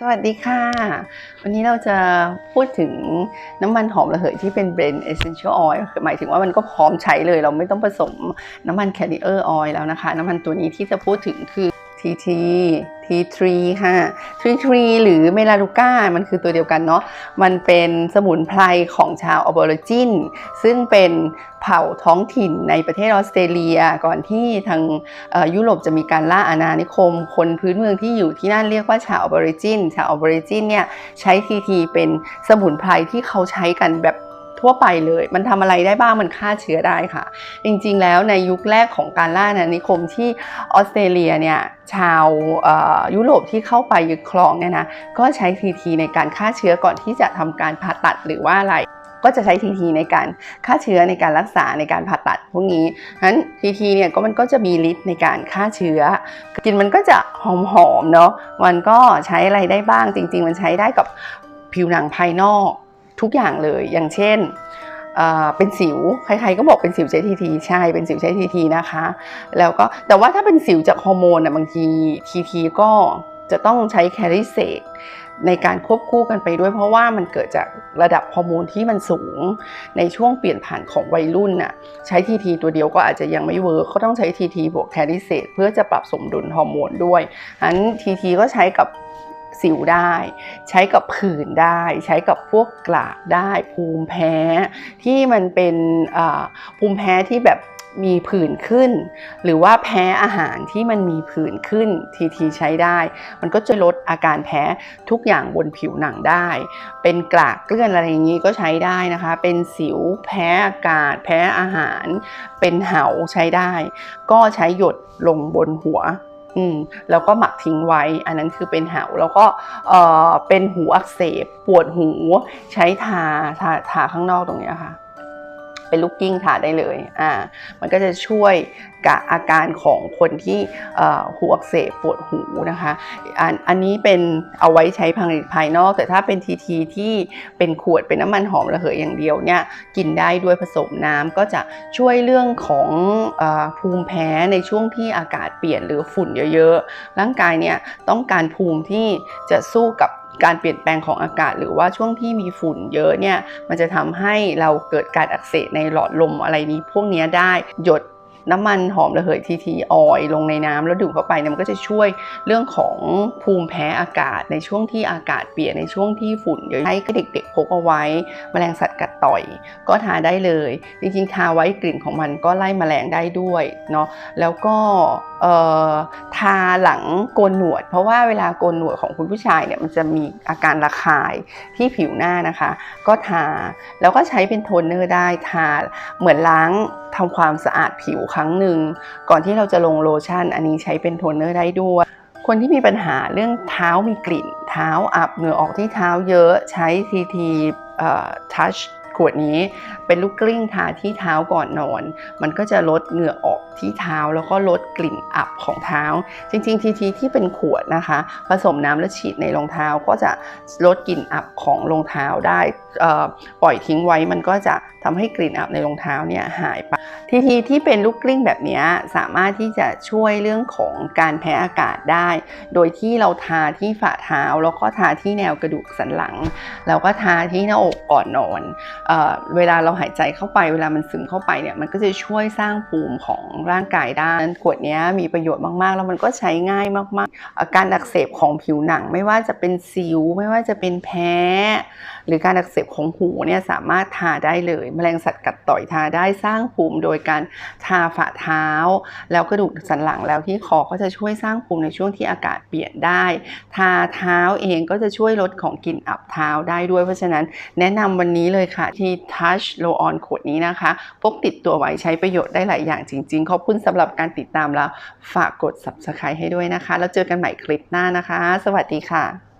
สวัสดีค่ะ วันนี้เราจะพูดถึงน้ำมันหอมระเหยที่เป็น Blend Essential Oil หมายถึงว่ามันก็พร้อมใช้เลย เราไม่ต้องผสมน้ำมัน Carrier Oil แล้วนะคะ น้ำมันตัวนี้ที่จะพูดถึงคือ TT T3 ค่ะ T3 หรือเมลาลูก้ามันคือตัวเดียวกันเนาะ มันเป็นสมุนไพรของชาวออบอริจิน ซึ่งเป็นเผ่าท้องถิ่นในประเทศออสเตรเลีย ก่อนที่ทางยุโรปจะมีการล่าอาณานิคม คนพื้นเมืองที่อยู่ที่นั่นเรียกว่าชาวออบอริจิน ชาวออบอริจินเนี่ยใช้ TT เป็นสมุนไพรที่เขาใช้กันแบบ ทั่วไปเลย มันทำอะไรได้บ้างมันฆ่าเชื้อได้ค่ะ จริงๆแล้วในยุคแรกของการล่าอาณานิคมที่ออสเตรเลียเนี่ยชาวยุโรปที่เข้าไปยึดครองเนี่ยนะก็ใช้ TT ในการฆ่าเชื้อก่อนที่จะทำการผ่าตัดหรือว่าอะไรก็จะใช้ TT ในการฆ่าเชื้อในการรักษาในการผ่าตัดพวกนี้ฉะนั้น TT เนี่ยก็มันก็จะมีฤทธิ์ในการฆ่าเชื้อกลินมันก็จะหอมๆเนาะ มันก็ใช้อะไรได้บ้างจริง ๆ มันใช้ได้กับผิวหนังภายนอก ทุกอย่างเลยอย่างเช่นเป็นสิวใครๆก็บอกเป็นสิวใช้ TT ใช่เป็นสิวใช้ TT นะคะ แล้วก็แต่ว่าถ้าเป็นสิวจากฮอร์โมนอะบางที TT ก็จะต้องใช้แคลิเซตในการควบคู่กันไปด้วย เพราะว่ามันเกิดจากระดับฮอร์โมนที่มันสูงในช่วงเปลี่ยนผ่านของวัยรุ่นน่ะใช้ TT ตัวเดียวก็อาจจะยังไม่เวิร์กก็ต้องใช้ TT บวกแคลิเซตเพื่อจะปรับสมดุลฮอร์โมนด้วยอัน TT ก็ใช้กับ สิวได้ ใช้กับผื่นได้ ใช้กับพวกกลากได้ ภูมิแพ้ที่มันเป็นภูมิแพ้ที่แบบมีผื่นขึ้น หรือว่าแพ้อาหารที่มันมีผื่นขึ้นทีทีใช้ได้ มันก็จะลดอาการแพ้ทุกอย่างบนผิวหนังได้ เป็นกลากเกลื่อนอะไรอย่างนี้ก็ใช้ได้นะคะ เป็นสิวแพ้อากาศ แพ้อาหาร เป็นเหาใช้ได้ ก็ใช้หยดลงบนหัว อืมแล้วก็หมักทิ้งไว้ อันนั้นคือเป็นเหาแล้วก็เอ่อเป็นหูอักเสบปวดหูใช้ทาทาทาข้างนอกตรงนี้ค่ะ เป็นลูกกิ้งทาได้เลยอ่ามันก็จะช่วยกับอาการของคนที่เอ่อหูอักเสบปวดหูนะคะอันอันนี้เป็นเอาไว้ใช้ภายในภายนอก แต่ถ้าเป็นทีทีที่เป็นขวดเป็นน้ำมันหอมระเหยอย่างเดียวเนี่ยกินได้ด้วยผสมน้ำก็จะช่วยเรื่องของอภูมิแพ้ในช่วงที่อากาศเปลี่ยนหรือฝุ่นเยอะๆ ร่างกายเนี่ยต้องการภูมิที่จะสู้กับ การเปลี่ยนแปลงของอากาศ หรือว่าช่วงที่มีฝุ่นเยอะเนี่ยมันจะทำให้เราเกิดการอักเสบในหลอดลมอะไรนี้พวกนี้ได้หยด น้ำมันหอมระเหยทีทีออยลงในน้ำแล้วดื่มเข้าไปเนี่ยมันก็จะช่วยเรื่องของภูมิแพ้อากาศในช่วงที่อากาศเปลี่ยนในช่วงที่ฝุ่นเยอะให้ก็เด็กๆพกเอาไว้ แมลงสัตว์กัดต่อย ก็ทาได้เลย จริงๆ ทาไว้กลิ่นของมันก็ไล่แมลงได้ด้วยเนาะแล้วก็ทาหลังโกนหนวด เพราะว่าเวลาโกนหนวดของคุณผู้ชายเนี่ยมันจะมีอาการระคายที่ผิวหน้านะคะ ก็ทาแล้วก็ใช้เป็นโทนเนอร์ได้ทาเหมือนล้างทำความสะอาดผิวครั้งหนึ่ง ก่อนที่เราจะลงโลชั่น อันนี้ใช้เป็นโทนเนอร์ได้ด้วย คนที่มีปัญหาเรื่องเท้ามีกลิ่น เท้าอับเหงื่อออกที่เท้าเยอะใช้ทีทีทัชขวดนี้เป็นลูกกลิ้งทาที่เท้าก่อนนอน มันก็จะลดเหงื่อออก ที่เท้าแล้วก็ลดกลิ่นอับของเท้า จริงๆทีทีที่เป็นขวดนะคะ ผสมน้ำแล้วฉีดในรองเท้าก็จะลดกลิ่นอับของรองเท้าได้อ่อปล่อยทิ้งไว้มันก็จะทำให้กลิ่นอับในรองเท้าเนี่ยหายไปทีทีที่เป็นลูกกลิ้งแบบนี้สามารถที่จะช่วยเรื่องของการแพ้อากาศได้ โดยที่เราทาที่ฝ่าเท้า แล้วก็ทาที่แนวกระดูกสันหลัง แล้วก็ทาที่หน้าอกก่อนนอนเอเวลาเราหายใจเข้าไปเวลามันซึมเข้าไปเนี่ยมันก็จะช่วยสร้างภูมิของร่างกายได้ขวดนี้มีประโยชน์มากๆ แล้วมันก็ใช้ง่ายมากๆ อาการอักเสบของผิวหนังไม่ว่าจะเป็นสิว ไม่ว่าจะเป็นแพ้ หรือการอักเสบของหูเนี่ยสามารถทาได้เลย แมลงสัตว์กัดต่อยทาได้สร้างภูมิโดยการทาฝ่าเท้า แล้วกระดูกสันหลังแล้วที่คอก็จะช่วยสร้างภูมิในช่วงที่อากาศเปลี่ยนได้ ทาเท้าเองก็จะช่วยลดของกลิ่นอับเท้าได้ด้วย เพราะฉะนั้นแนะนำวันนี้เลยค่ะที่ Touch Roll On ขวดนี้นะคะพกติดตัวไว้ใช้ประโยชน์ได้หลายอย่างจริงๆอบคุณสำหรับการติดตามแล้ว ฝากกด Subscribe ให้ด้วยนะคะ แล้วเจอกันใหม่คลิปหน้านะคะ สวัสดีค่ะ